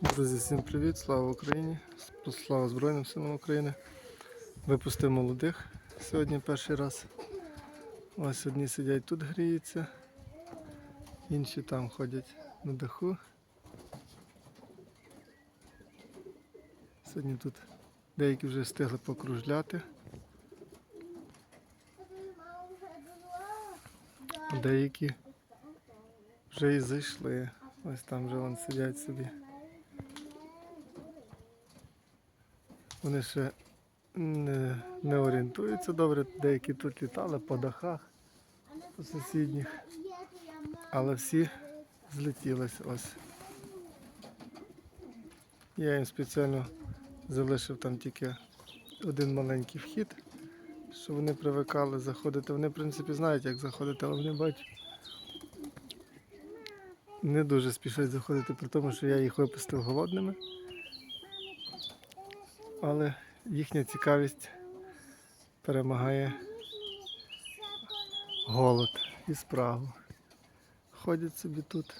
Друзі, всім привіт! Слава Україні! Слава Збройним силам України! Випустив молодих сьогодні перший раз. Ось одні сидять тут гріються, інші там ходять на даху. Сьогодні тут деякі вже встигли покружляти, деякі вже і зайшли. Ось там вже вон сидять собі. Вони ще не, не орієнтуються добре, деякі тут літали по дахах, по сусідніх, але всі злетілись ось. Я їм спеціально залишив там тільки один маленький вхід, щоб вони привикали заходити. Вони, в принципі, знають, як заходити, але вони бачать. Не дуже спішать заходити, при тому, що я їх випустив голодними. Але їхня цікавість перемагає голод і спрагу. Ходять собі тут.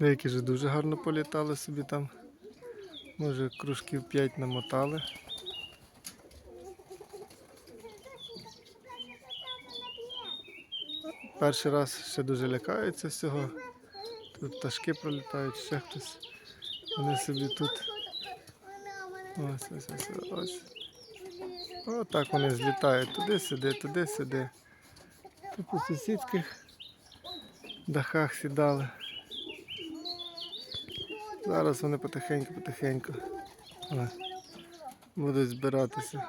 Деякі вже дуже гарно політали собі там. Може кружків 5 намотали. Перший раз ще дуже лякаються всього. Тут пташки пролітають, ще хтось. Вони собі тут. Ось, ось, ось, ось. Отак вони злітають туди-сюди, туди-сюди. Тут по сусідських дахах сідали. Зараз вони потихеньку-потихеньку будуть збиратися.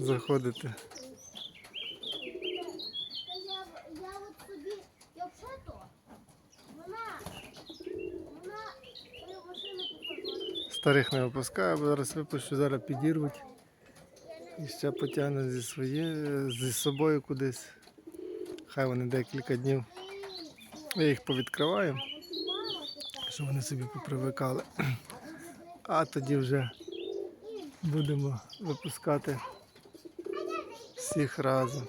Заходити. Старих не випускаю, бо зараз випущу, зараз підірвуть. І ще потягнуть зі своє, зі собою кудись. Хай вони декілька днів. Я їх повідкриваю, щоб вони собі попривикали. А тоді вже будемо випускати всіх разом,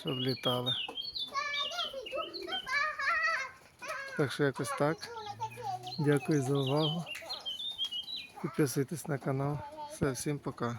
щоб літали. Так що якось так. Дякую за увагу. Підписуйтесь на канал. Все, всім пока.